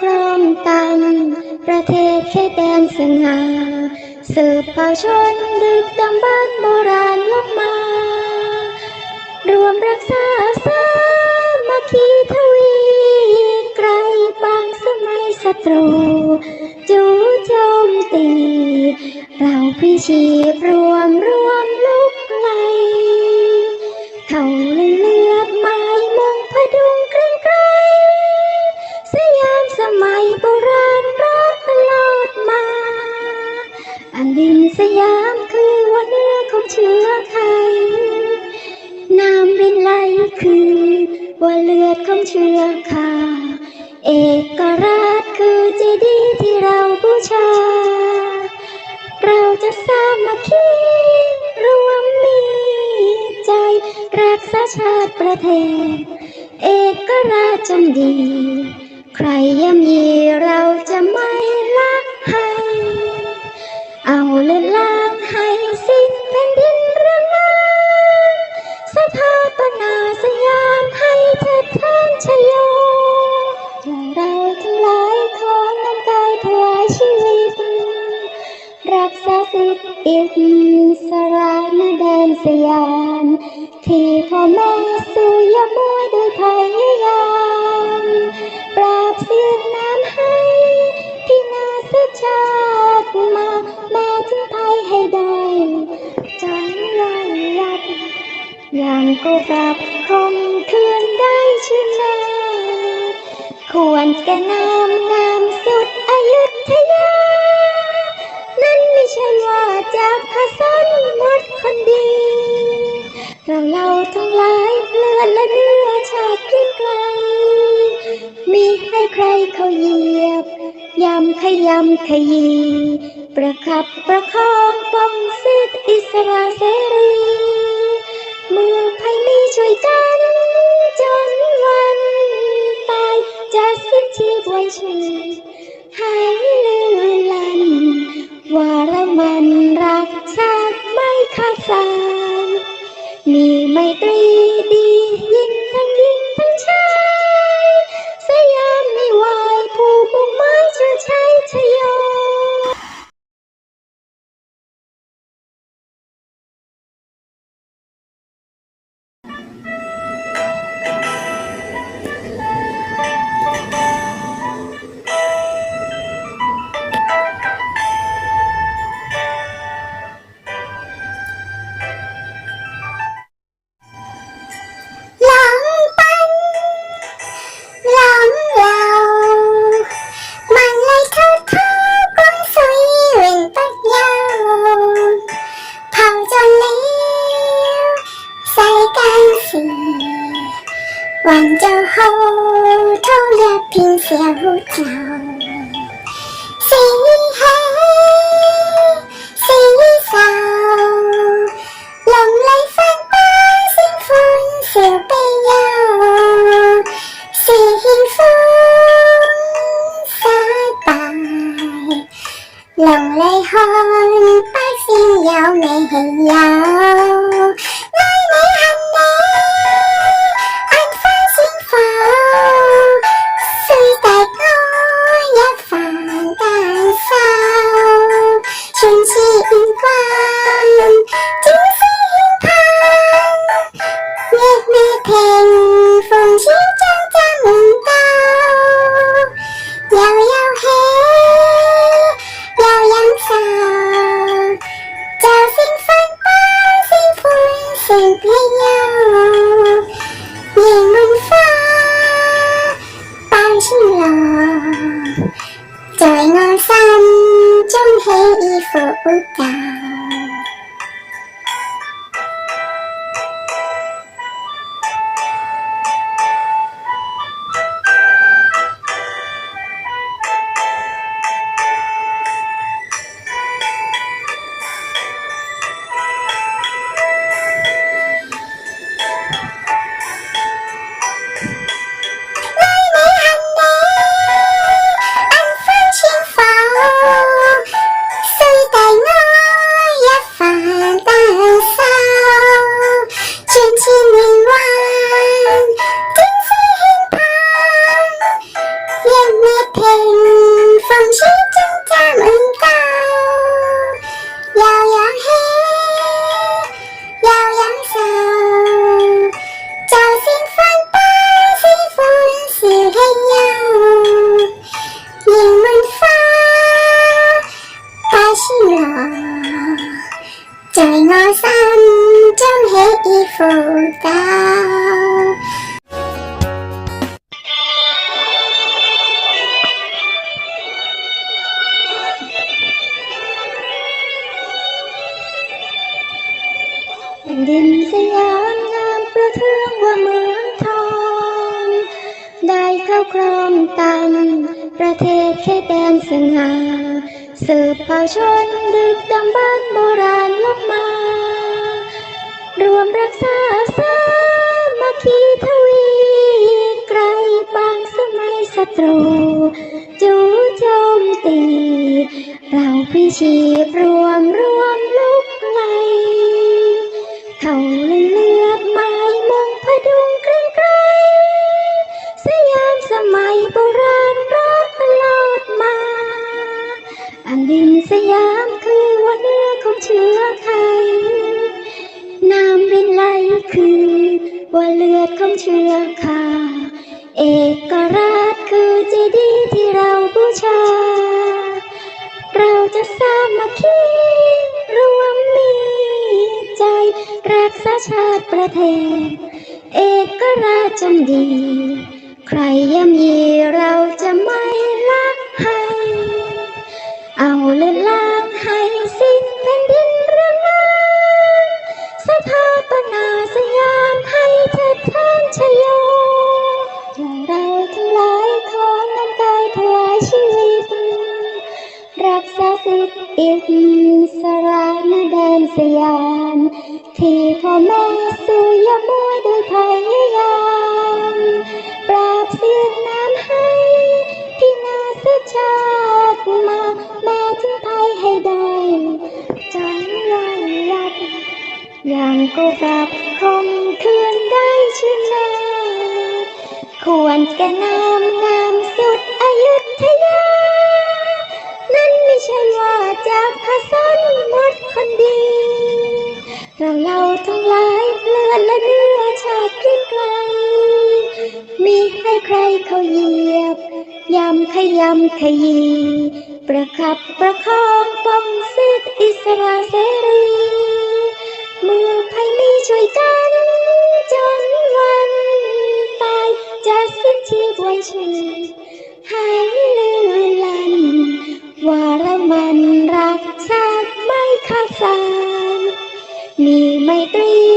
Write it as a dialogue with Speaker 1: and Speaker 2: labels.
Speaker 1: ครองตัำประเทศแค่แดนสง่าสืบเผ่าชนดึกดำบรนโบราณลบมา รวมรักษาสามัคคีทวีไกลบางสมัยศัตรูจู่โจมตี เราพิชีพรวมรู้ ชา เราจะสามัคคีรวมมีใจ รักษาชาติประเทศ เอกราชจงดี ใครย่ำยีเราจะไม่ละให้ เอาเลือดล้างให้สิ้นแผ่นดินรื่องนาสถาปนาสยามให้เถิดท่านชโย รักษาสิทธิอิสระในแดนสยามที่พ่อแม่สู่ยามวยโดยพยายามปราบเสียงน้ำให้ที่นาสชาติมา แม้ถึงไทยให้ได้จนวันยับยังก็กลับคมคืนได้ชื่นนาควรแก่นามง จากพระสนมดคนดี เราเราทั้งหลายเลือนและเนื้อชาติไกล มีให้ใครเขาเหยียบยำขยำขยี ประคับประคองป้องสิทธิอิสระเสรีเมื่อใครมีช่วยกัน จนวันตายจะสิ้นชีพไว้ชื่อ ไม่ขาดสา
Speaker 2: hoàng cho hậu thâu là pin xèo chào xì hê xì sao lòng lấy phan ba xin phun siêu bây giờ xì hình phun sai bài lòng lấy hôn bác xin giàu mẹ hình for Uta. ใจงอสั่นจนเฮอีฟูตาดินสยามงามประเทืองว่าเมืองทอง ได้
Speaker 1: เข้าครองตัมประเทศแค่แดนสง่า สืบเผ่าชนดึกดำบรรพ์โบราณลบมา รวมรักษาสามัคคีทวีไกลบางสมัยศัตรู จู่โจมตี เราพิชีพรู ว่าเลือดของเชื้อข้าเอกราชคือเจดีย์ที่เราบูชา เราจะสามัคคีรวมมีใจ รักษาชาติประเทศ เอกราชจงดี ใครย่ำยีเราจะไม่ละให้ เอาเลือดล้างให้ ดท่านชโยเราทั้งหลายขอน้ำกายถวายชีวิต รักษาสิทธิอิสระในแดนสยาม ที่พ่อแม่สู้ยามวยโดยพยายามปราบเสียนน้ำให้ที่นาสชาติมา แม่ถึงไทยให้ได้จนยังยัดยังก็กลับ คงคืนได้ชื่นนาควรแก่นามงามสุดอยุธยา นั่นไม่ใช่ว่าจากพระสันหมดคนดี เราเราทั้งหลายเลือดและเนื้อชาติเกรียงไกล มีให้ใครเขาเหยียบยำขยำขยี ประคับประคองปองสิทธิอิสระเสรี เมื่อใครมีช่วยกัน จนวันตายจะสิ้นชีพวันชีหายลือลันว่ารามันรักชาติไม่ขาดสายมีไมตรี